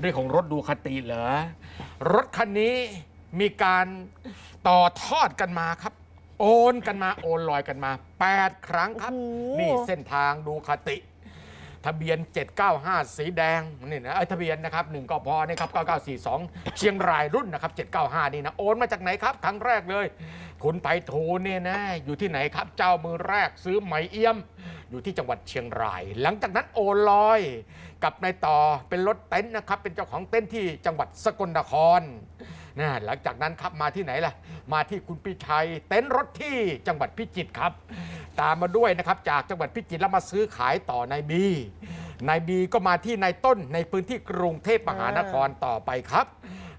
เรื่องของรถดูคติเหรอ รถคันนี้มีการต่อทอดกันมาครับ โอนกันมาโอนลอยกันมา 8 ครั้งครับ โอ้โห นี่เส้นทางดูคติ ทะเบียน 795 สีแดงนี่นะไอ้ทะเบียนนะครับ1กพนี่ครับ9942 เชียงรายรุ่นนะครับ795 นี่นะโอนมาจากไหนครับครั้งแรกเลย คุณไพฑูรเนี่ยนะอยู่ที่ไหนครับ เจ้ามือแรกซื้อไหมเอี่ยม อยู่ที่จังหวัดเชียงราย หลังจากนั้นโอนลอย กับนายต่อเป็นรถเต็นท์นะครับ เป็นเจ้าของเต็นท์ที่จังหวัดสกลนครนะหลังจากนั้นครับมาที่ไหนล่ะ มาที่คุณปิชัย เต็นท์รถที่จังหวัดพิจิตรครับ ตามมาด้วยนะครับจากจังหวัดพิจิตรแล้วมาซื้อขายต่อนายบีนายบีก็มาที่นายต้นในพื้นที่กรุงเทพมหานครต่อไปครับ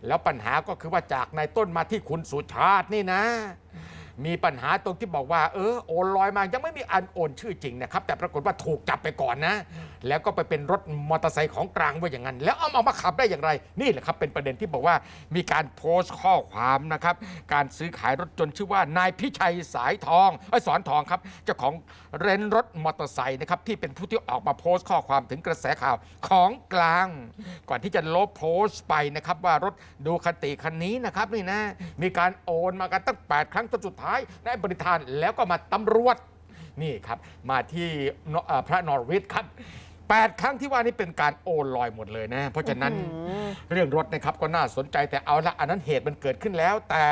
แล้วปัญหาก็คือว่าจากนายต้นมาที่คุณสุชาตินี่นะ มีปัญหาตรงที่บอกว่าเออโอนลอยมายังไม่มีอันโอนชื่อจริงนะครับ แต่ปรากฏว่าถูกจับไปก่อนนะ แล้วก็ไปเป็นรถมอเตอร์ไซค์ของกลางไว้อย่างนั้น แล้วเอามามาขับได้อย่างไร นี่แหละครับเป็นประเด็นที่บอกว่ามีการโพสต์ข้อความนะครับการซื้อขายรถจนชื่อว่านายพิชัยสายทองไอ้ยสอนทองครับเจ้าของเรนท์รถมอเตอร์ไซค์นะครับที่เป็นผู้ที่ออกมาโพสต์ข้อความถึงกระแสข่าวของกลาง ก่อนที่จะลบโพสต์ไปนะครับว่ารถดูคติคันนี้นะครับนี่นะมีการโอนมากันตั้ง 8 ครั้งจนสุดท้ายได้บริทานแล้วก็มาตำรวจนี่ครับ มาที่นเอ่อพระนอร์วิทครับ8 ครั้งที่ว่านี้เป็นการโอนลอยหมดเลยนะ เพราะฉะนั้นเรื่องรถนะครับก็น่าสนใจแต่เอาละอันนั้นเหตุมันเกิดขึ้นแล้ว แต่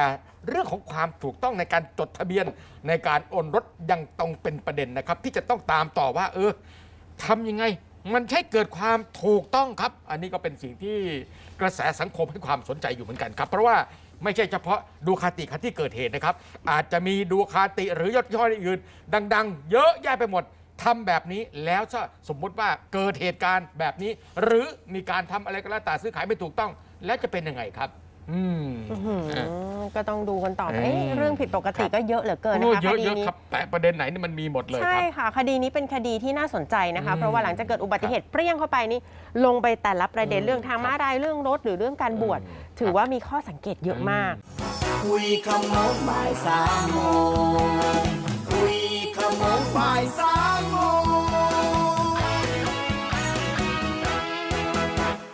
เรื่องของความถูกต้องในการจดทะเบียนในการโอนรถยังต้องเป็นประเด็นนะครับ ที่จะต้องตามต่อว่า เออทำยังไง มันใช่เกิดความถูกต้องครับ อันนี้ก็เป็นสิ่งที่กระแสสังคมให้ความสนใจอยู่เหมือนกันครับ เพราะว่า ไม่ใช่เฉพาะดูคาติคันที่เกิดเหตุนะครับ อาจจะมีดูคาติหรือยอดย่อยอื่นดัง ๆ เยอะแยะไปหมดทำแบบนี้แล้วถ้าสมมุติว่าเกิดเหตุการณ์แบบนี้ หรือมีการทำอะไรก็แล้วแต่ซื้อขายไม่ถูกต้อง แล้วจะเป็นยังไงครับ อืมอื้อก็ต้องดูกันต่อไปเอเรื่องผิดปกติก็เยอะเหลือเกินนะคะคดีนี้แต่ประเด็นไหนนี่มันมีหมดเลยใช่ค่ะ คดีนี้เป็นคดีที่น่าสนใจนะคะเพราะว่าหลังจากเกิดอุบัติเหตุเปรี้ยงเข้าไปนี่ลงไปแต่ละประเด็นเรื่องทางม้าลายเรื่องรถหรือเรื่องการบวชถือว่ามีข้อสังเกตเยอะมาก คุยขโมงบายสามโมงคุยขโมงบายสา